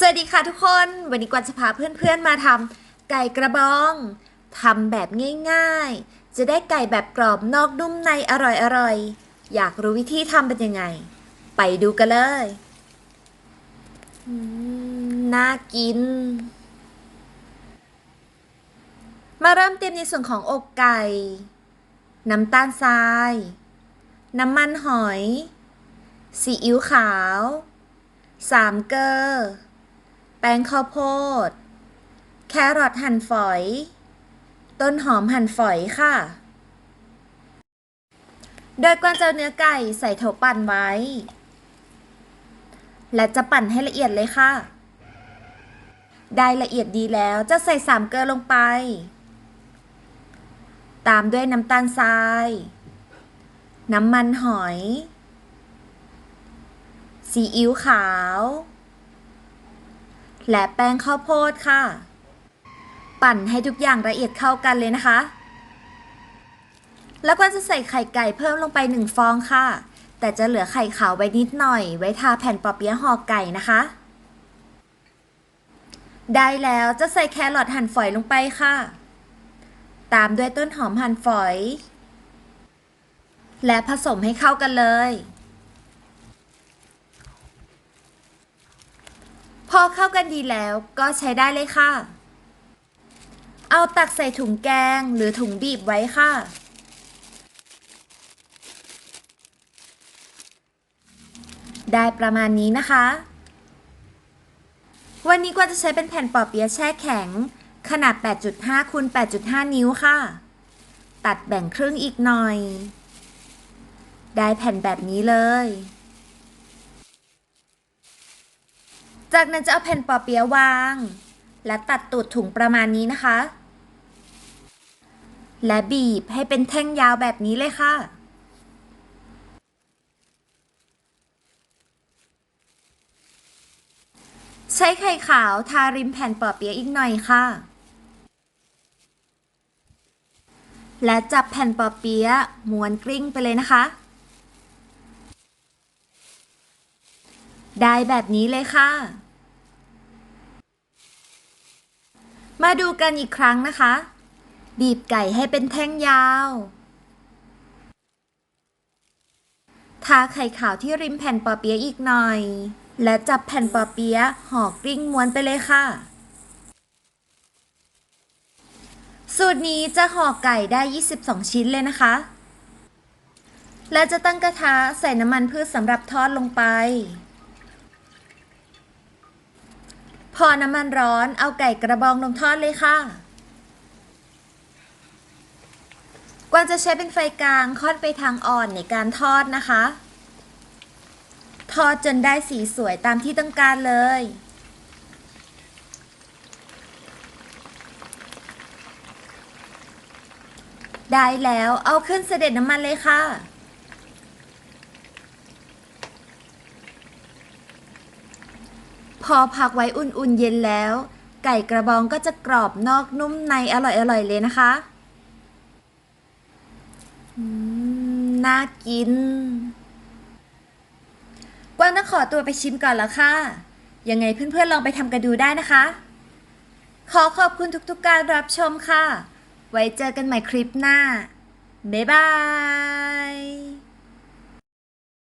สวัสดีค่ะทุกคน วันนี้กวนจะพาเพื่อนๆมาทำไก่กระบองทำแบบง่ายๆ จะได้ไก่แบบกรอบนอกนุ่มในอร่อยๆ อยากรู้วิธีทำเป็นยังไง ไปดูกันเลยน่ากิน มาเริ่มเตรียมในส่วนของอกไก่ น้ำตาลทราย น้ำมันหอย ซีอิ๊วขาว สามเกลือ ป้งข้าวโพด แครอทหั่นฝอย ต้นหอมหั่นฝอยค่ะ โดยกวนจะเอาเนื้อไก่ใส่โถปั่นไว้ และจะปั่นให้ละเอียดเลยค่ะ ได้ละเอียดดีแล้วจะใส่สามเกลือลงไป ตามด้วยน้ำตาลทราย น้ำมันหอย ซีอิ๊วขาว และแป้งข้าวโพดค่ะ ปั่นให้ทุกอย่างละเอียดเข้ากันเลยนะคะ แล้วก็จะใส่ไข่ไก่เพิ่มลงไปหนึ่งฟองค่ะ แต่จะเหลือไข่ขาวไว้นิดหน่อย ไว้ทาแผ่นปอเปี๊ยะห่อไก่นะคะ ได้แล้วจะใส่แครอทหั่นฝอยลงไปค่ะ ตามด้วยต้นหอมหั่นฝอย และผสมให้เข้ากันเลย อเข้ากันดีแล้วก็ใช้ได้เลยค่ะ เอาตักใส่ถุงแกงหรือถุงบีบไว้ค่ะ ได้ประมาณนี้นะคะ วันนี้กว่าจะใช้เป็นแผ่นปอเปี๊ยะแช่แข็ง ขนาด 8.5คูณ8.5 นิ้วค่ะ ตัดแบ่งครึ่งอีกหน่อย ได้แผ่นแบบนี้เลย จากนั้นจะเอาแผ่นปอเปี๊ยะวาง และตัดตูดถุงประมาณนี้นะคะ และบีบให้เป็นแท่งยาวแบบนี้เลยค่ะใช้ไข่ขาวทาริมแผ่นปอเปี๊ยะอีกหน่อยค่ะ และจับแผ่นปอเปี๊ยะม้วนกลิ้งไปเลยนะคะ ได้แบบนี้เลยค่ะ มาดูกันอีกครั้งนะคะ บีบไก่ให้เป็นแท่งยาว ทาไข่ขาวที่ริมแผ่นปอเปี๊ยะอีกหน่อย และจับแผ่นปอเปี๊ยะห่อกลิ้งม้วนไปเลยค่ะ สูตรนี้จะห่อไก่ได้ 22 ชิ้นเลยนะคะ และจะตั้งกระทะใส่น้ำมันพืชสำหรับทอดลงไป พอน้ำมันร้อนเอาไก่กระบองลงทอดเลยค่ะ กวางจะใช้เป็นไฟกลางค่อนไปทางอ่อนในการทอดนะคะ ทอดจนได้สีสวยตามที่ต้องการเลย ได้แล้วเอาขึ้นเสด็จน้ำมันเลยค่ะ พอพักไว้อุ่นๆเย็นแล้ว ไก่กระบองก็จะกรอบนอกนุ่มในอร่อยๆเลยนะคะน่ากิน กวางต้องขอตัวไปชิมก่อนแล้วค่ะ ยังไงเพื่อนๆลองไปทำกันดูได้นะคะ ขอขอบคุณทุกๆการรับชมค่ะ ไว้เจอกันใหม่คลิปหน้า บ๊ายบาย